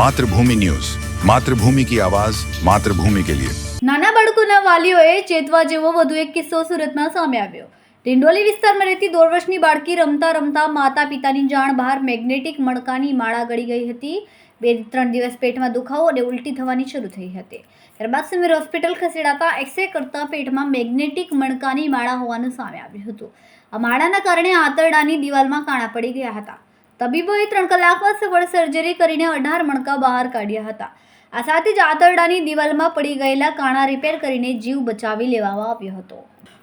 Mathrubhumi news. Mathrubhumi કી આવાજ, માતૃભૂમિ કે લિયે. નાના બાળકોના વાલીઓએ ચેતવા જેવો વધુ એક કિસ્સો સુરતમાં સામે આવ્યો. ડિંડોલી વિસ્તારમાં રહેતી દોઢ વર્ષની બાળકી રમતા રમતા માતા પિતાની જાણ બહાર મેગ્નેટિક મણકાની માળા ગળી ગઈ હતી. બે ત્રણ દિવસ પેટમાં દુખાવો અને ઉલટી થવાની શરૂ થઈ હતી. ત્યારબાદ સમીર હોસ્પિટલ ખસેડાતા એક્સરે કરતા પેટમાં મેગ્નેટિક મણકાની માળા હોવાનું સામે આવ્યું હતું. આ માળાના કારણે આંતરડાની દિવાલમાં કાણા પડી ગયા હતા. તબીબોએ ત્રણ કલાકમાં સફળ સર્જરી કરીને અઢાર મણકા બહાર કાઢ્યા હતા. આ સાથે જ આંતરડાની દિવાલમાં પડી ગયેલા કાણા રિપેર કરીને જીવ બચાવી લેવામાં આવ્યો હતો.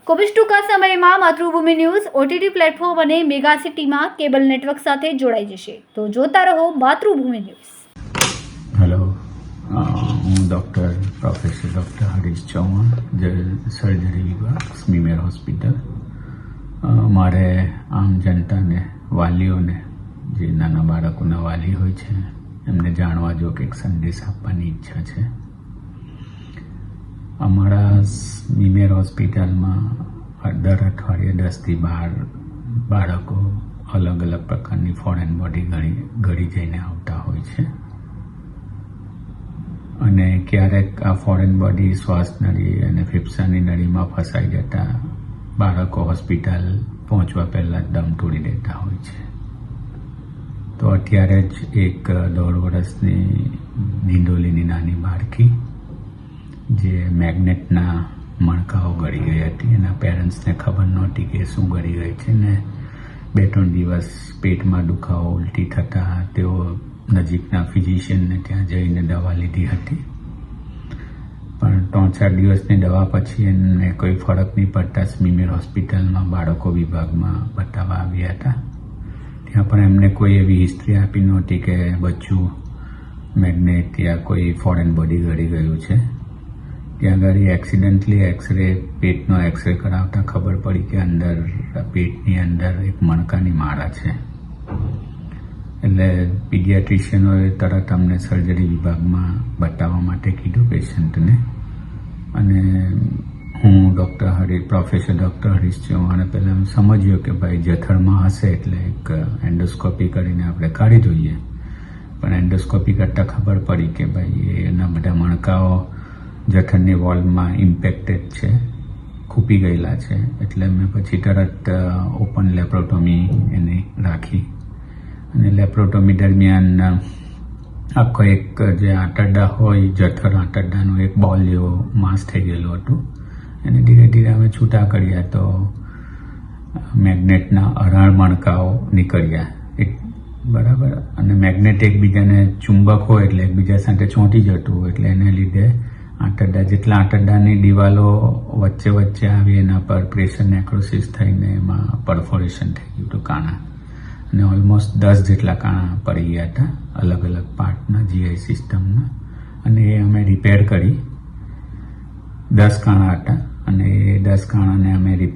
કોવિડ ટૂંકા સમયમાં માતૃભૂમિ ન્યૂઝ ઓટીટી પ્લેટફોર્મ અને મેગા સિટીમાં કેબલ નેટવર્ક સાથે જોડાઈ જશે. તો જોતા રહો માતૃભૂમિ ન્યૂઝ. હેલો હું doctor professor doctor Harish Chauhan, જે સર્જરી વિભાગ સ્મીમેર હોસ્પિટલ મારે આમ જનતાને, વાલીઓને બાળકોના વાલી હોય છે, એમને જાણવા જો કંઈક સંદેશ આપવાની ઈચ્છા છે. અમારા સ્મીમેર હોસ્પિટલમાં દર અઠવાડિયે દસથી બાર બાળકો અલગ અલગ પ્રકારની ફોરેન બોડી ઘડી ઘડી જઈને આવતા હોય છે. અને ક્યારેક આ ફોરેન બોડી શ્વાસ નળી અને ફેફસાની નળીમાં ફસાઈ જતા બાળકો હોસ્પિટલ પહોંચવા પહેલાં દમ તોડી દેતા હોય છે. તો અત્યારે જ એક દોઢ વર્ષની નિંદોલીની નાની બાળકી, જે મેગ્નેટના મણકાઓ ગળી ગઈ હતી. એના પેરેન્ટ્સને ખબર નહોતી કે શું ગળી ગઈ છે ને બે ત્રણ દિવસ પેટમાં દુખાવો ઉલટી થતાં તેઓ નજીકના ફિઝિશિયનને ત્યાં જઈને દવા લીધી હતી. પણ ત્રણ ચાર દિવસની દવા પછી એમને કોઈ ફરક નહીં પડતા સ્મીમેર હોસ્પિટલમાં બાળકો વિભાગમાં બતાવવા આવ્યા હતા. ત્યાં પણ એમને કોઈ એવી હિસ્ટ્રી આપી નહોતી કે બચ્ચું મેગ્નેટ યા કોઈ ફોરેન બોડી ગળી ગયું છે. ત્યાં આગળ એક્સિડન્ટલી એક્સરે પેટનો એક્સરે કરાવતા ખબર પડી કે અંદર, પેટની અંદર એક મણકાની માળા છે. એટલે પીડિયાટ્રિશિયનોએ તરત અમને સર્જરી વિભાગમાં બતાવવા માટે કીધું પેશન્ટને અને doctor Hari professor doctor Harish ચૌહાણે પહેલાં સમજ્યું કે ભાઈ જઠરમાં હશે એટલે એક એન્ડોસ્કોપી કરીને આપણે કાઢી જોઈએ પણ એન્ડોસ્કોપી કરતાં ખબર પડી કે ભાઈ એના બધા મણકાઓ જઠરની વોલમાં ઇમ્પેક્ટેડ છે, ખૂપી ગયેલા છે. એટલે મેં પછી તરત ઓપન લેપ્રોટોમી એને રાખી. અને લેપ્રોટોમી દરમિયાન આખો એક જે આંટરડા હોય, જઠર આંટરડાનું એક બોલ જેવો માસ થઈ ગયેલું હતું. એને ધીરે ધીરે અમે છૂટા કર્યા તો મેગ્નેટના અરણ મણકાઓ નીકળ્યા. એક બરાબર. અને મેગ્નેટ એકબીજાને ચુંબક હોય એટલે એકબીજા સાથે ચોંટી જતું હોય એટલે એને લીધે આંતરડા જેટલા આંતરડાની દિવાલો વચ્ચે વચ્ચે આવી એના પર પ્રેશર નેક્રોસિસ થઈને એમાં પરફોરેશન થઈ ગયું હતું કાણા. અને ઓલમોસ્ટ દસ જેટલા કાણા પડી ગયા હતા અલગ અલગ પાર્ટના જીઆઈ સિસ્ટમના. અને એ અમે રિપેર કરી. દસ કાણા હતા. અને એ દસ કાણાને અમે રિપેર